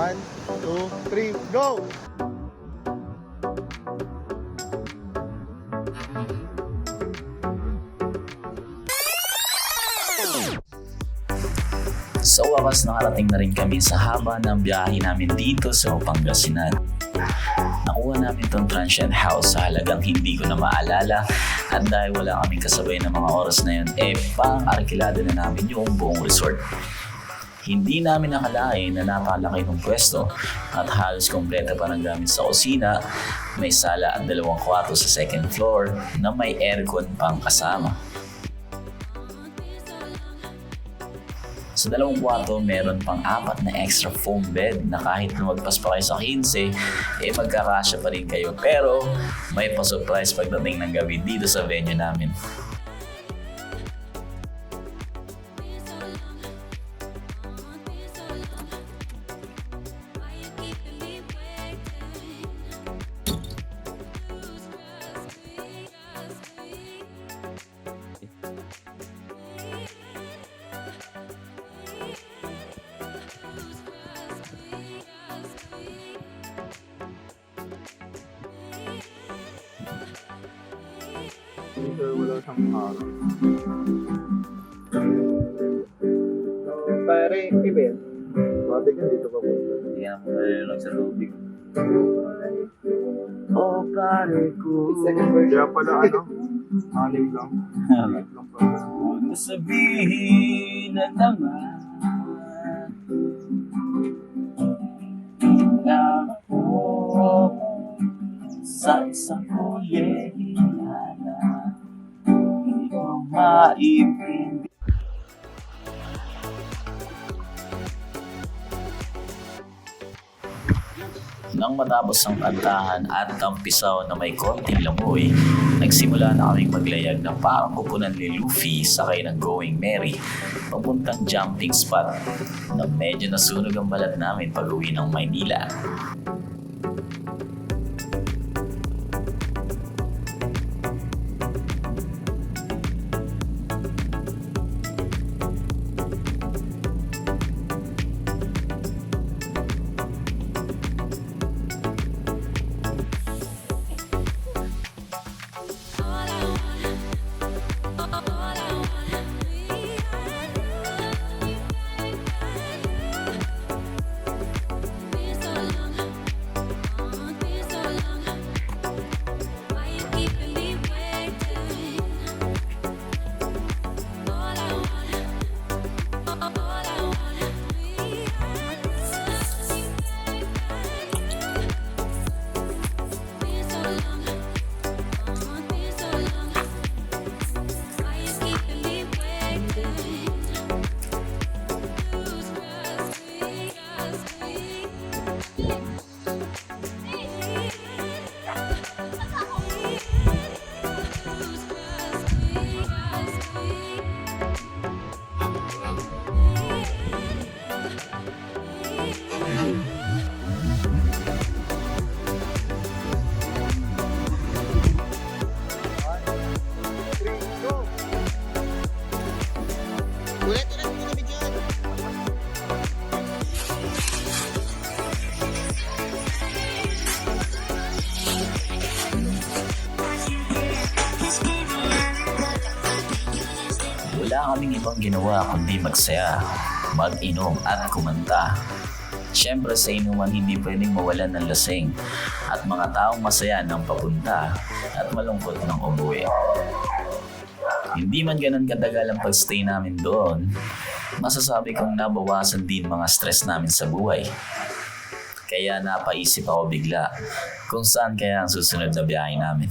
One, two, three, go! Sa wakas nakarating na rin kami sa haba ng biyahe namin dito sa Pangasinan. Nakuha namin tong transient house sa halagang hindi ko na maalala at dahil wala kaming kasabay ng mga oras na yun, eh pang arkilado na namin yung buong resort. Hindi namin nakalain na napakalaki ng pwesto at halos kompleto pa ng gamit sa kusina, may sala at dalawang kwarto sa second floor na may aircon pang kasama. Sa dalawang kwarto, meron pang apat na extra foam bed na kahit lumagpas pa kayo sa 15, eh magkakasya pa rin kayo. Pero may pa-surprise pagdating ng gabi dito sa venue namin. Dito wala siyang araw. Pare, Ibel. Ka dito pa punta? Hindi na mo nalilog sa lubig. Oh, pare ko. Kaya pala ano? Anim lang. Anim lang pala. Huwag sabihin na naman na ako sa isang Hindi ko maiintindi Nang matapos ang kantahan at tampisaw na may konting lamoy, nagsimula na kaming maglayag ng parang kupunan ni Luffy sakay ng Going Merry papuntang jumping spot na medyo nasunog ang balat namin pag uwi ng Maynila. Three, Wala kaming ibang ginawa kundi magsaya, mag-inom at kumanta. Siyempre sa inuman hindi pwedeng mawalan ng lasing at mga taong masaya ng papunta at malungkot ng umuwi. Hindi man ganun katagal ang pagstay namin doon, masasabi kong nabawasan din mga stress namin sa buhay. Kaya napaisip ako bigla kung saan kaya ang susunod na biyahe namin.